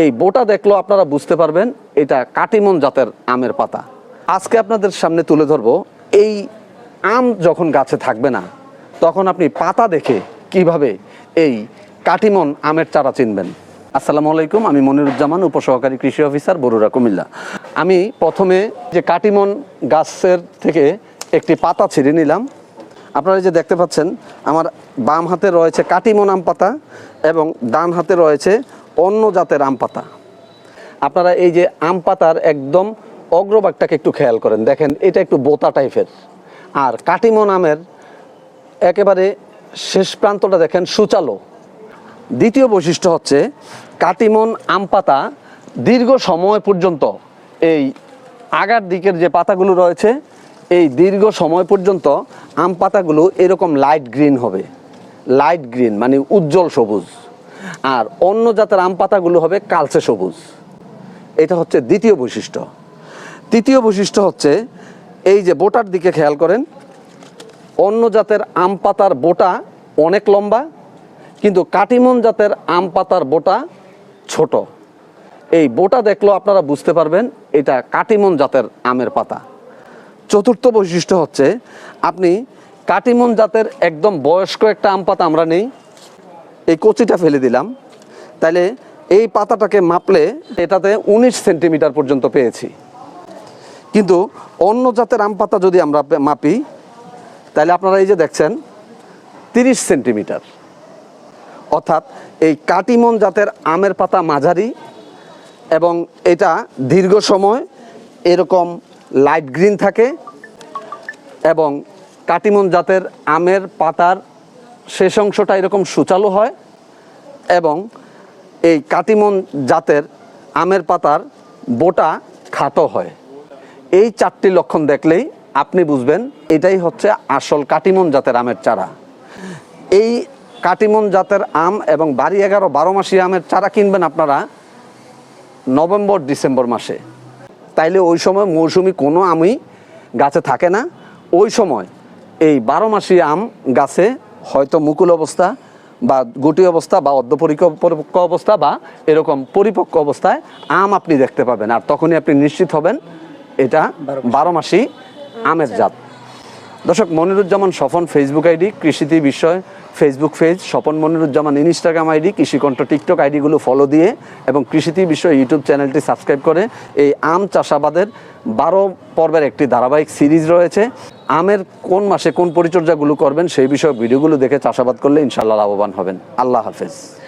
এই বোটা দেখল, আপনারা বুঝতে পারবেন, এটা কাটিমন জাতের আমের পাতা। আজকে আপনাদের সামনে তুলে ধরবো, এই আম যখন গাছে থাকবে না, তখন আপনি পাতা দেখে কীভাবে এই কাটিমন আমের চারা চিনবেন। আসসালামু আলাইকুম, আমি মনিরুজ্জামান, উপসহকারী কৃষি অফিসার বরুরা কুমিল্লা। আমি প্রথমে যে কাটিমন গাছের থেকে একটি পাতা ছিঁড়ে নিলাম। আপনারা যে দেখতে পাচ্ছেন, আমার বাম হাতে রয়েছে কাটিমন আম পাতা এবং ডান হাতে রয়েছে অন্য জাতের আম পাতা। আপনারা এই যে আম পাতার একদম অগ্রভাগটাকে একটু খেয়াল করেন। দেখেন, এটা একটু বোতা টাইপের। আর কাটিমন আমের একেবারে শেষ প্রান্তটা দেখেন সুচালো। দ্বিতীয় বৈশিষ্ট্য হচ্ছে কাটিমন আম পাতা দীর্ঘ সময় পর্যন্ত এই আগার দিকের যে পাতাগুলো রয়েছে, এই দীর্ঘ সময় পর্যন্ত আম পাতাগুলো এরকম লাইট গ্রিন হবে। লাইট গ্রিন মানে উজ্জ্বল সবুজ। আর অন্য জাতের আম পাতাগুলো হবে কালচে সবুজ। এটা হচ্ছে দ্বিতীয় বৈশিষ্ট্য। তৃতীয় বৈশিষ্ট্য হচ্ছে, এই যে বোটার দিকে খেয়াল করেন, অন্য জাতের আম পাতার বোটা অনেক লম্বা, কিন্তু কাটিমন জাতের আম পাতার বোটা ছোট। এই বোটা দেখলেও আপনারা বুঝতে পারবেন, এটা কাটিমন জাতের আমের পাতা। চতুর্থ বৈশিষ্ট্য হচ্ছে, আপনি কাটিমন জাতের একদম বয়স্ক একটা আম পাতা আমরা নেই, এই কচিটা ফেলে দিলাম। তাহলে এই পাতাটাকে মাপলে এটাতে উনিশ সেন্টিমিটার পর্যন্ত পেয়েছি। কিন্তু অন্য জাতের আম পাতা যদি আমরা মাপি তাহলে আপনারা এই যে দেখছেন, তিরিশ সেন্টিমিটার। অর্থাৎ এই কাটিমন জাতের আমের পাতা মাঝারি এবং এটা দীর্ঘ সময় এরকম লাইট গ্রিন থাকে এবং কাটিমন জাতের আমের পাতার শেষ অংশটা এরকম সুচালো হয় এবং এই কাটিমন জাতের আমের পাতার বোটা খাটো হয়। এই চারটি লক্ষণ দেখলেই আপনি বুঝবেন এটাই হচ্ছে আসল কাটিমন জাতের আমের চারা। এই কাটিমন জাতের আম এবং বাড়ি এগারো বারো মাসি আমের চারা কিনবেন আপনারা নভেম্বর, ডিসেম্বর মাসে। তাইলে ওই সময় মৌসুমি কোনো আমই গাছে থাকে না। ওই সময় এই বারো মাসি আম গাছে হয়তো মুকুল অবস্থা বা গুটি অবস্থা বা অর্ধপরিপক্ক অবস্থা বা এরকম পরিপক্ক অবস্থায় আম আপনি দেখতে পাবেন। আর তখনই আপনি নিশ্চিত হবেন এটা বারো মাসি। আমের জাত। দর্শক মনিরুজ্জামান স্বপন ফেসবুক আইডি কৃষিতে বিষয় Facebook page Swapan Moniruzzaman Instagram ID Krishikantha TikTok আইডিগুলো follow দিয়ে এবং কৃষিতে বিষয় ইউটিউব চ্যানেলটি সাবস্ক্রাইব করে এই আম চাষাবাদের বারো পর্বের একটি ধারাবাহিক সিরিজ রয়েছে। আমের কোন মাসে কোন পরিচর্যাগুলো করবেন সেই বিষয়ে ভিডিওগুলো দেখে চাষাবাদ করলে ইনশাল্লাহ লাভবান হবেন। আল্লাহ হাফেজ।